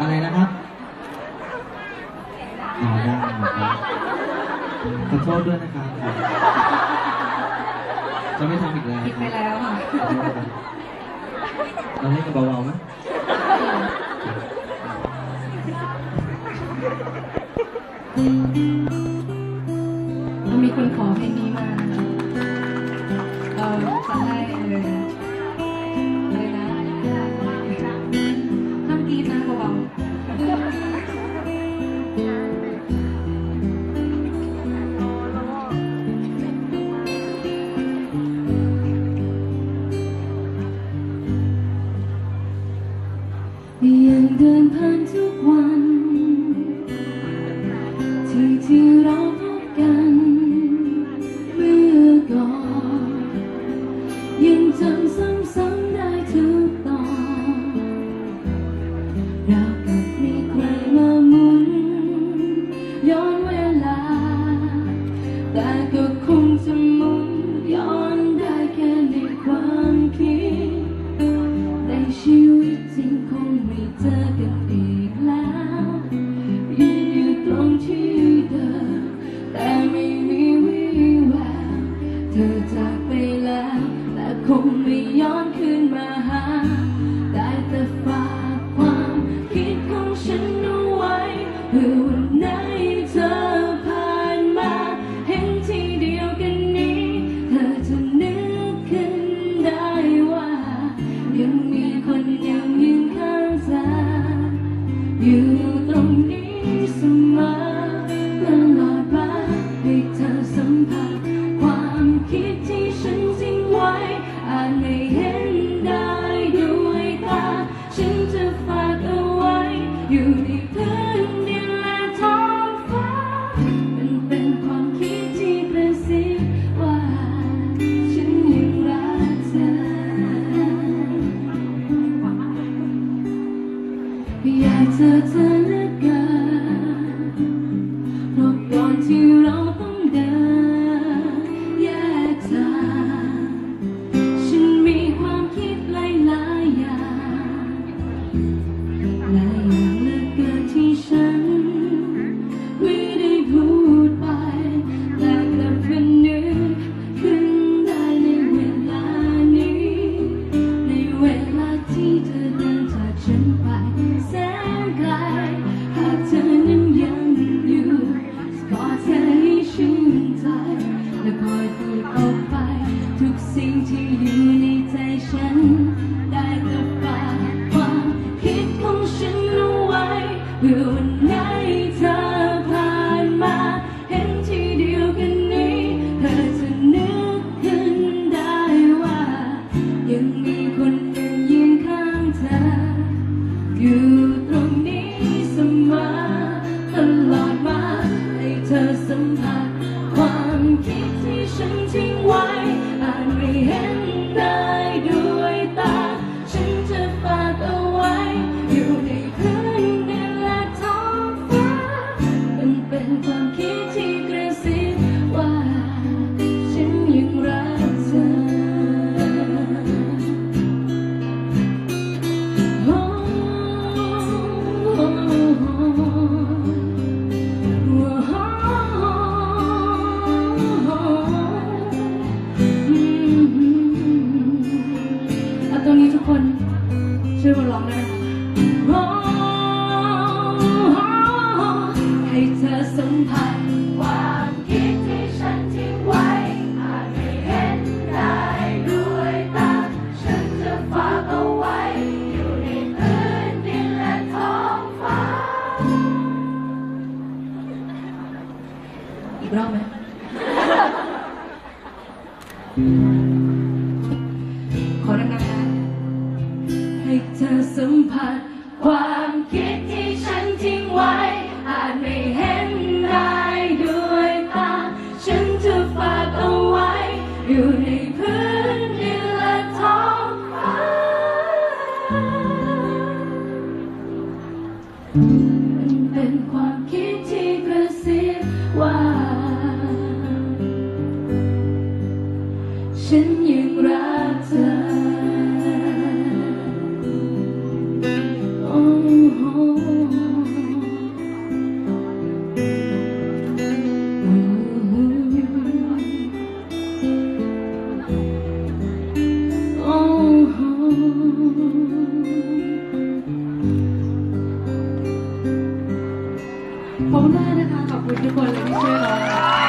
อะไรนะครับนอนได้ครับขอโทษด้วยนะครับ จะไม่ทำอีกแล้วผิดไปแล้วค่ะเราเล่นกันเบาๆไหมมีคนขอเพลงนี้มา ดินผ่านทุกวัน คงไม่ย้อนคืนมาหา ได้แต่ฝากความคิดของฉันเอาไว้เพื่อวันไหนเธอผ่านมา เห็นที่เดียวกันนี้ เธอจะนึกขึ้นได้ว่ายัง 色怎 รอบไหมขอดังานให้เธอสัมผัสความคิดที่ฉันทิ้งไว้ อาจไม่เห็นได้ด้วยตา ฉันจะฝากเอาไว้อยู่ใน ขอบคุณมากนะคะ ขอบคุณทุกคนที่ช่วยเรา